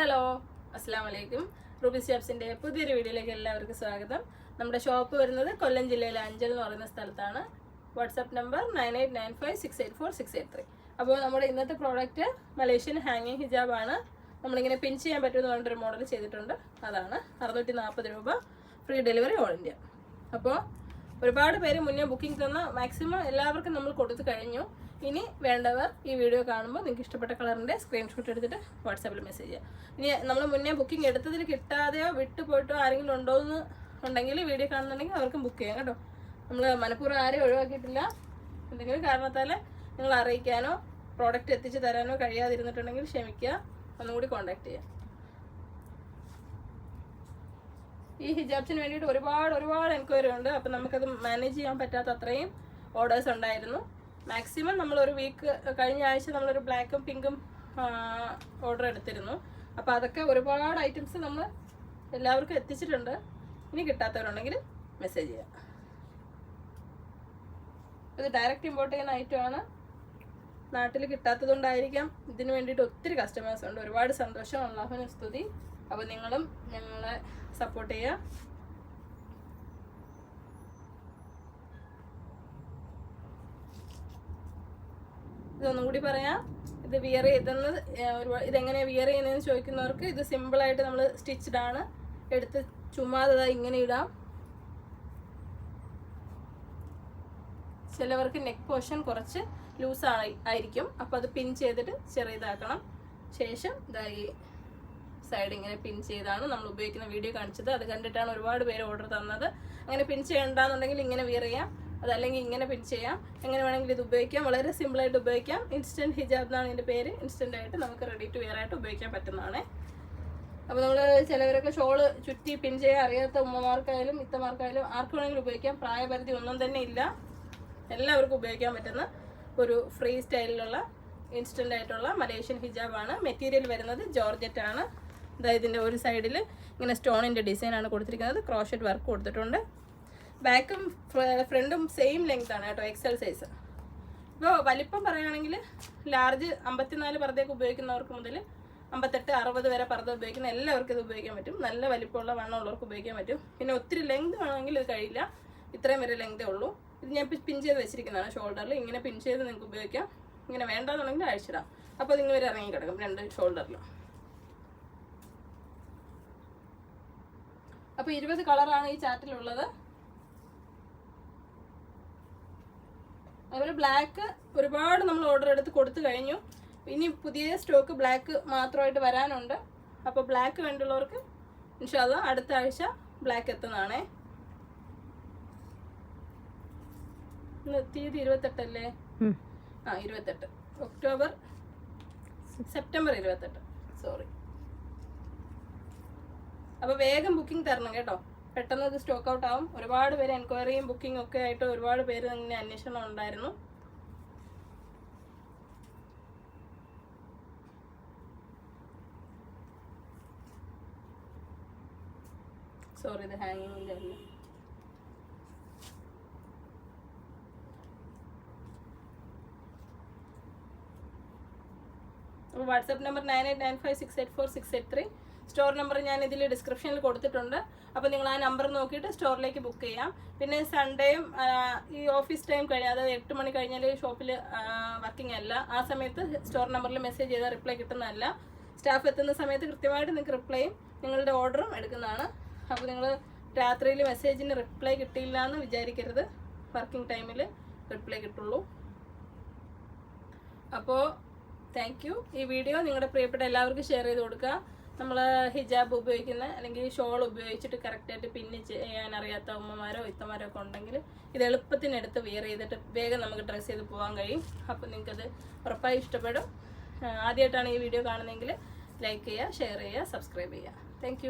Hello അസ്സാം വലൈക്കും Ruby ഷാപ്സിന്റെ പുതിയൊരു വീഡിയോയിലേക്ക് എല്ലാവർക്കും സ്വാഗതം. നമ്മുടെ ഷോപ്പ് വരുന്നത് കൊല്ലം ജില്ലയിലെ അഞ്ചൽ എന്ന് പറയുന്ന സ്ഥലത്താണ്. WhatsApp number nine eight nine five six eight four six eight three. അപ്പോൾ നമ്മുടെ ഇന്നത്തെ പ്രോഡക്റ്റ് മലേഷ്യൻ ഹാങ്ങിങ് ഹിജാബാണ് നമ്മളിങ്ങനെ പിൻ ചെയ്യാൻ പറ്റുമെന്ന് പറഞ്ഞിട്ടൊരു മോഡൽ ചെയ്തിട്ടുണ്ട്. അതാണ് അറുന്നൂറ്റി നാൽപ്പത് രൂപ ഫ്രീ ഡെലിവറി ഓൾ ഇന്ത്യ. അപ്പോൾ ഒരുപാട് പേര് മുന്നേ ബുക്കിംഗ് തന്ന മാക്സിമം എല്ലാവർക്കും നമ്മൾ കൊടുത്തു കഴിഞ്ഞു. ഇനി വേണ്ടവർ ഈ വീഡിയോ കാണുമ്പോൾ നിങ്ങൾക്ക് ഇഷ്ടപ്പെട്ട കളറിന്റെ സ്ക്രീൻഷോട്ട് എടുത്തിട്ട് വാട്സാപ്പിൽ മെസ്സേജ് ചെയ്യാം. ഇനി നമ്മൾ മുന്നേ ബുക്കിംഗ് എടുത്തതിൽ കിട്ടാതെയോ വിട്ടു പോയിട്ടോ ആരെങ്കിലും ഉണ്ടോ എന്ന് ഉണ്ടെങ്കിൽ വീഡിയോ കാണുന്നുണ്ടെങ്കിൽ അവർക്കും ബുക്ക് ചെയ്യാം കേട്ടോ. നമ്മൾ മനഃപൂർവം ആരെയും ഒഴിവാക്കിയിട്ടില്ല. എന്തെങ്കിലും കാരണത്താൽ നിങ്ങൾ അറിയിക്കാനോ പ്രോഡക്റ്റ് എത്തിച്ചു തരാനോ കഴിയാതിരുന്നിട്ടുണ്ടെങ്കിൽ ക്ഷമിക്കുക. ഒന്നുകൂടി കോൺടാക്ട് ചെയ്യാം. ഈ ഹിജാബ്സിന് വേണ്ടിയിട്ട് ഒരുപാട് ഒരുപാട് എൻക്വയറി ഉണ്ട്. അപ്പം നമുക്കത് മാനേജ് ചെയ്യാൻ പറ്റാത്ത അത്രയും ഓർഡേഴ്സ് ഉണ്ടായിരുന്നു. മാക്സിമം നമ്മളൊരു വീക്ക് കഴിഞ്ഞ ആഴ്ച നമ്മളൊരു ബ്ലാക്കും പിങ്കും ഓർഡർ എടുത്തിരുന്നു. അപ്പോൾ അതൊക്കെ ഒരുപാട് ഐറ്റംസ് നമ്മൾ എല്ലാവർക്കും എത്തിച്ചിട്ടുണ്ട്. ഇനി കിട്ടാത്തവരുണ്ടെങ്കിൽ മെസ്സേജ് ചെയ്യാം. ഇത് ഡയറക്റ്റ് ഇമ്പോർട്ട് ചെയ്യുന്ന ഐറ്റമാണ് നാട്ടിൽ കിട്ടാത്തതുകൊണ്ടായിരിക്കാം. ഇതിന് വേണ്ടിയിട്ട് ഒത്തിരി കസ്റ്റമേഴ്സ് ഉണ്ട്. ഒരുപാട് സന്തോഷം. അള്ളാഹുവിന് സ്തുതി. അപ്പോൾ നിങ്ങളും ഞങ്ങളെ സപ്പോർട്ട് ചെയ്യുക. ഇതൊന്നും കൂടി പറയാം. ഇത് വിയർ ചെയ്തെന്ന് ഒരുപാട് ഇതെങ്ങനെയാണ് വിയർ ചെയ്യുന്നതെന്ന് ചോദിക്കുന്നവർക്ക് ഇത് സിമ്പിളായിട്ട് നമ്മൾ സ്റ്റിച്ച്ഡ് ആണ്. എടുത്ത് ചുമ്മാതെ ഇങ്ങനെ ഇടാം. ചിലവർക്ക് നെക്ക് പോർഷൻ കുറച്ച് ലൂസ് ആയിരിക്കും. അപ്പോൾ അത് പിൻ ചെയ്തിട്ട് ചെറിയതാക്കണം. ശേഷം ഇതാ ഈ സൈഡ് ഇങ്ങനെ പിൻ ചെയ്താണ്. നമ്മൾ ഉപയോഗിക്കുന്ന വീഡിയോ കാണിച്ചത്. അത് കണ്ടിട്ടാണ് ഒരുപാട് പേര് ഓർഡർ തന്നത്. അങ്ങനെ പിൻ ചെയ്യണ്ടെന്നുണ്ടെങ്കിൽ ഇങ്ങനെ വിയർ ചെയ്യാം. അതല്ലെങ്കിൽ ഇങ്ങനെ പിൻ ചെയ്യാം. എങ്ങനെ വേണമെങ്കിലും ഇത് ഉപയോഗിക്കാം. വളരെ സിമ്പിളായിട്ട് ഉപയോഗിക്കാം. ഇൻസ്റ്റന്റ് ഹിജാബ് എന്നാണ് ഇതിന്റെ പേര്. ഇൻസ്റ്റന്റ് ആയിട്ട് നമുക്ക് റെഡി ടു വെയർ ആയിട്ട് ഉപയോഗിക്കാൻ പറ്റുന്നതാണ്. അപ്പോൾ നമ്മൾ ചിലവരൊക്കെ ഷോൾ ചുറ്റി പിൻ ചെയ്യാൻ അറിയാത്ത ഉമ്മമാർക്കായാലും ഇത്തമാർക്കായാലും ആർക്ക് വേണമെങ്കിലും ഉപയോഗിക്കാം. പ്രായപരിധി ഒന്നും തന്നെ ഇല്ല. എല്ലാവർക്കും ഉപയോഗിക്കാൻ പറ്റുന്ന ഒരു ഫ്രീ സ്റ്റൈലിലുള്ള ഇൻസ്റ്റന്റ് ആയിട്ടുള്ള മലേഷ്യൻ ഹിജാബാണ് മെറ്റീരിയൽ വരുന്നത് ജോർജറ്റ് ആണ് അതായത് ഇതിന്റെ ഒരു സൈഡിൽ ഇങ്ങനെ സ്റ്റോണിന്റെ ഡിസൈനാണ് കൊടുത്തിരിക്കുന്നത്. ക്രോഷറ്റ് വർക്ക് കൊടുത്തിട്ടുണ്ട്. ബാക്കും ഫ്രണ്ടും സെയിം ലെങ്ത് ആണ് കേട്ടോ എക്സൽ സൈസ് ഇപ്പോൾ വലിപ്പം പറയുകയാണെങ്കിൽ ലാർജ് അമ്പത്തിനാല് പർദ്ദയൊക്കെ ഉപയോഗിക്കുന്നവർക്ക് മുതൽ അമ്പത്തെട്ട് അറുപത് വരെ പർദ്ദ ഉപയോഗിക്കുന്ന എല്ലാവർക്കും ഇത് ഉപയോഗിക്കാൻ പറ്റും. നല്ല വലിപ്പമുള്ള വണ്ണമുള്ളവർക്ക് ഉപയോഗിക്കാൻ പറ്റും. പിന്നെ ഒത്തിരി ലെങ്ത് വേണമെങ്കിൽ ഇത് കഴിയില്ല. ഇത്രയും വരെ ലെങ്തേ ഉള്ളൂ. ഇത് ഞാൻ പിൻ ചെയ്ത് വെച്ചിരിക്കുന്നതാണ് ഷോൾഡറിൽ ഇങ്ങനെ പിൻ ചെയ്ത് നിങ്ങൾക്ക് ഉപയോഗിക്കാം. ഇങ്ങനെ വേണ്ടാന്നുണ്ടെങ്കിൽ അഴിച്ചിടാം. അപ്പോൾ വരെ ഇറങ്ങി കിടക്കും രണ്ട് ഷോൾഡറിലും അപ്പോൾ ഇരുപത് കളറാണ് ഈ ചാറ്റിലുള്ളത്. അതുപോലെ ബ്ലാക്ക് ഒരുപാട് നമ്മൾ ഓർഡർ എടുത്ത് കൊടുത്തു കഴിഞ്ഞു. ഇനി പുതിയ സ്റ്റോക്ക് ബ്ലാക്ക് മാത്രമായിട്ട് വരാനുണ്ട്. അപ്പോൾ ബ്ലാക്ക് വേണ്ടുള്ളവർക്ക് ഇൻഷാല്ല അടുത്ത ആഴ്ച ബ്ലാക്ക് എത്തുന്നതാണേ. തീയതി ഇരുപത്തെട്ടല്ലേ? ആ ഇരുപത്തെട്ട്. ഒക്ടോബർ സെപ്റ്റംബർ ഇരുപത്തെട്ട്. സോറി അപ്പോൾ വേഗം ബുക്കിംഗ് തരണം കേട്ടോ. പെട്ടെന്ന് ഇത് സ്റ്റോക്ക് ഔട്ട് ആവും. ഒരുപാട് പേര് എൻക്വയറിയും ബുക്കിംഗ് ഒക്കെ ആയിട്ട് ഒരുപാട് പേര് ഇങ്ങനെ അന്വേഷണം ഉണ്ടായിരുന്നു. സോറി ഇത് ഹാങ്ങിങ് അല്ല അപ്പോൾ WhatsApp number nine eight nine five six eight four six eight three store number ഞാൻ ഇതിൽ ഡിസ്ക്രിപ്ഷനിൽ കൊടുത്തിട്ടുണ്ട്. അപ്പോൾ നിങ്ങൾ ആ നമ്പർ നോക്കിയിട്ട് സ്റ്റോറിലേക്ക് ബുക്ക് ചെയ്യാം. പിന്നെ സൺഡേയും ഈ ഓഫീസ് ടൈം കഴിഞ്ഞാൽ അതായത് എട്ട് മണി കഴിഞ്ഞാൽ ഷോപ്പിൽ വർക്കിംഗ് അല്ല. ആ സമയത്ത് സ്റ്റോർ നമ്പറിൽ മെസ്സേജ് ചെയ്താൽ റിപ്ലൈ കിട്ടുന്നതല്ല. സ്റ്റാഫ് എത്തുന്ന സമയത്ത് കൃത്യമായിട്ട് നിങ്ങൾക്ക് റിപ്ലൈയും നിങ്ങളുടെ ഓർഡറും എടുക്കുന്നതാണ്. അപ്പോൾ നിങ്ങൾ രാത്രിയിൽ മെസ്സേജിന് റിപ്ലൈ കിട്ടിയില്ല എന്ന് വിചാരിക്കരുത്. വർക്കിംഗ് ടൈമിൽ റിപ്ലൈ കിട്ടുള്ളൂ. അപ്പോൾ താങ്ക് യു. ഈ വീഡിയോ നിങ്ങളുടെ പ്രിയപ്പെട്ട എല്ലാവർക്കും ഷെയർ ചെയ്ത് കൊടുക്കുക. നമ്മൾ ഹിജാബ് ഉപയോഗിക്കുന്ന അല്ലെങ്കിൽ ഷോൾ ഉപയോഗിച്ചിട്ട് കറക്റ്റായിട്ട് പിന്നെ ചെയ്യാൻ അറിയാത്ത ഉമ്മമാരോ ഇത്തമാരോ ഒക്കെ ഉണ്ടെങ്കിൽ ഇത് എളുപ്പത്തിനെടുത്ത് വിയർ ചെയ്തിട്ട് വേഗം നമുക്ക് ഡ്രസ്സ് ചെയ്ത് പോകാൻ കഴിയും. അപ്പോൾ നിങ്ങൾക്കത് ഉറപ്പായി ഇഷ്ടപ്പെടും. ആദ്യമായിട്ടാണ് ഈ വീഡിയോ കാണുന്നതെങ്കിൽ ലൈക്ക് ചെയ്യുക ഷെയർ ചെയ്യുക സബ്സ്ക്രൈബ് ചെയ്യുക. താങ്ക്